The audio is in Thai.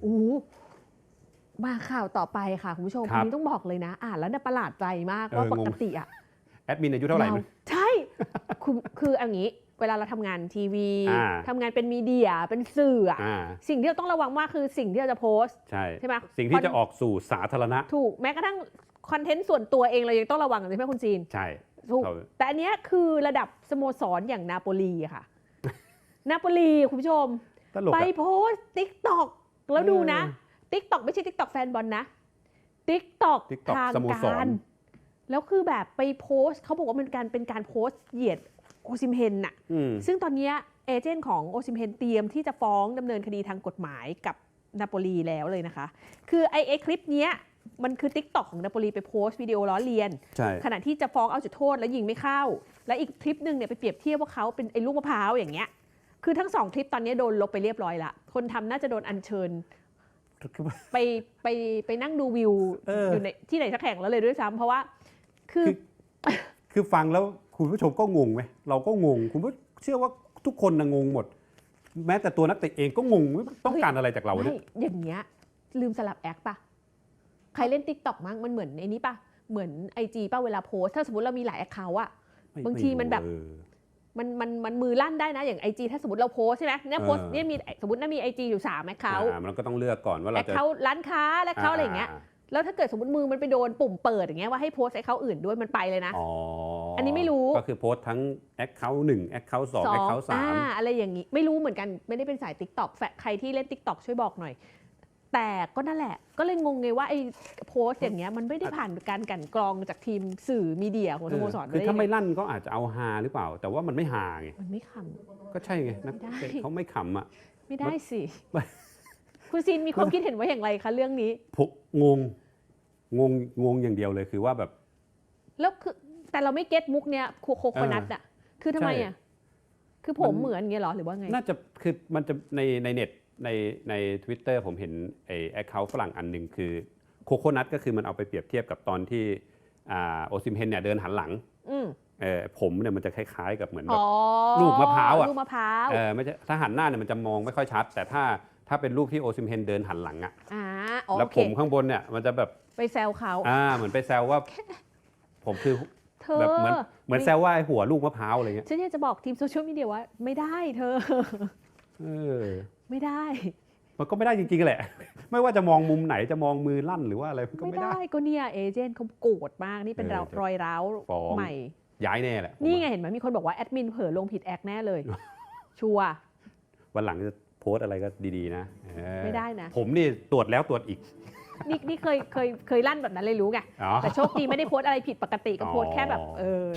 โอ้โหมาข่าวต่อไปค่ะ คุณผู้ชมครัอับนนี้ต้องบอกเลยนะ อ่านแล้วเนี่ยประหลาดใจมากเออว่าปงงกติอะแอดมินอายุเท่าไหร่เรามั้ยใช่คือคือเอางี้เวลาเราทำงานทีวีอ่าทำงานเป็นมีเดียเป็นสื่ออะอ่าสิ่งที่เราต้องระวังมากคือสิ่งที่เราจะโพสต์ใช่ใช่ไหมสิ่งที่จะออกสู่สาธารณะ ถูกแม้กระทั่งคอนเทนต์ส่วนตัวเองเรายังต้องระวังเลยใช่ไหมคุณจีน ใช่ถูกเราแต่อันเนี้ยคือระดับสโมสรอย่างนาโปลีอะค่ะ นาโปลีคุณผู้ชมตลกไปอะโพสติ๊กตอก แล้วดูนะเออติ๊กตอกไม่ใช่ติ๊กตอกแฟนบอลนะติ๊กตอก TikTok ทางสโมสการรแล้วคือแบบไปโพสต์เขาบอกว่ามันการเป็นการโพสต์เหยียดโอซิมเฮนน่ะอืมซึ่งตอนเนี้ยเอเจนต์ของโอซิมเฮนเตรียมที่จะฟ้องดำเนินคดีทางกฎหมายกับนาโปลีแล้วเลยนะคะ คือไอไอคลิปเนี้ยมันคือติ๊กตอกของนาโปลีไปโพสต์วิดีโอล้อเลียนใช่ขณะที่จะฟ้องเอาจุดโทษแล้วยิงไม่เข้า และอีกคลิปหนึ่งเนี่ยไปเปรียบเทียบว่าเขาเป็นไอ้ลูกมะพร้าวอย่างเงี้ย คือทั้งสองคลิปตอนนี้โดนลบไปเรียบร้อยละ คนทำน่าจะโดนอัญเชิญ ไปไปไปนั่งดูวิวเออออ ยู่ในที่ไหนสักแห่งแล้วเลยด้วยซ้ำเพราะว่าคือคือ คือฟังแล้วคุณผู้ชมก็งงไหมเราก็งง คุณผู้เชื่อว่าทุกคนนะงงหมด แม้แต่ตัวนักเตะเองก็งงว่าต้องการอะไรจากเราไม่เนี่ยอย่างเงี้ย ลืมสลับแอคปะใครเล่นติ๊กต็อกมั้งมันเหมือนไอ้นี้ปะเหมือนไอจีป่ะเวลาโพส ถ้าสมมติเรามีหลายแอคเคาท์อะไไบางทีมันแบบ เออ มันมันมันมือลั่นได้นะอย่างไอจีถ้าสมมติเราโพสใช่ไหมเนี่ยโพสเออเนี่ยมีสมมติน่ามีไอจีอยู่สามแอคเคาท์อ่ามันก็ต้องเลือกก่อนว่าแอเราคจะเคาท์ร้านค้าแอคเคาท์อะไรอย่างเงี้ยแล้วถ้าเกิดสมมติมือมันไปโดนปุ่มเปิดอย่างเงี้ยว่าให้โพสแอคเคาท์อื่นด้วยมันไปเลยนะ อ๋อ อันนี้ไม่รู้ ก็คือโพสต์ทั้งแอคเคาท์หนึ่งแอคเคาท์สองแอคเคาท์สามอ่อะไรอย่างงี้ ไม่รู้เหมือนกันไม่ได้เป็นสายติ๊กต็อกใครที่เล่นติ๊กต็อกช่วยบอกหน่อย แต่ก็นั่นแหละ ก็เลยงงไงว่าไอ้โพสต์อย่างเงี้ยมันไม่ได้ผ่านการกลันกรองจากทีมสื่อมีเดียของสโมสรคือด้ถ้าไม่ยังงลั่นก็อาจจะเอาฮาหรือเปล่า แต่ว่ามันไม่ฮาไงมันไม่ขก็ใช่ไงนักไม่ได้เตะเขาไม่ขำอะำไม่ได้สิไม่คุณซีนมีความคิดเห็นว่าอย่างไรคะเรื่องนี้ผมงงงงงงอย่างเดียวเลยคือว่าแบบ แล้วคือแต่เราไม่เก็ตมุกเนี้ยโคโคโคนัทอะคือทำไมอะคือผมมันเหมือนเงี้ยเหรอหรือว่าไง น่าจะคือมันจะในในเน็ต ในใน Twitter ผมเห็นไอแอคเคาท์ฝรั่งอันหนึ่งคือโคโคนัทก็คือมันเอาไปเปรียบเทียบกับตอนที่อ่าโอซิมเฮนเนี่ยเดินหันหลังอืมเออผมเนี่ยมันจะคล้ายๆกับเหมือนแบอ๋บอลูกมะพร้าวอะลูกมะพร้าวเออไม่ใช่ถ้าหันหน้าเนี่ยมันจะมองไม่ค่อยชัด แต่ถ้าถ้าเป็นรูปที่โอซิมเฮนเดินหันหลังอะอ่าอ๋อแล้วโอเคผมข้างบนเนี่ยมันจะแบบไปแซวเขาอ่าเหมือนไปแซวว่า ผมคือเธอแบบเหมือนเหมือนแซวว่าไอ้หัวลูกมะพร้าวอะไรเงี้ยฉันอยากจะบอกทีมโซเชียลมีเดียว่าไม่ได้เธอ เออไม่ได้ มันก็ไม่ได้จริงๆแหละ ไม่ว่าจะมองมุมไหนจะมองมือลั่นหรือว่าอะไรมันก็ไม่ไม่ได้ได้ ก็เนี่ยเอเจนต์เขาโกรธมากนี่เป็นเออเราจะรอยร้าวฟ้องใหม่ ย้ายแน่แหละผมนี่ว่าไงเห็นไหมมีคนบอกว่าแอดมินเผลอลงผิดแอคแน่เลย ชัวร์วันหลังจะโพสต์อะไรก็ดีๆนะเออไม่ได้นะ ผมนี่ตรวจแล้วตรวจอีกนี่นี่เคยเคยเคยลั่นแบบนั้นเลยรู้ไงอ๋อแต่โชคดีไม่ได้โพสต์อะไรผิดปกติก็โพสต์แค่แบบอ๋อเออ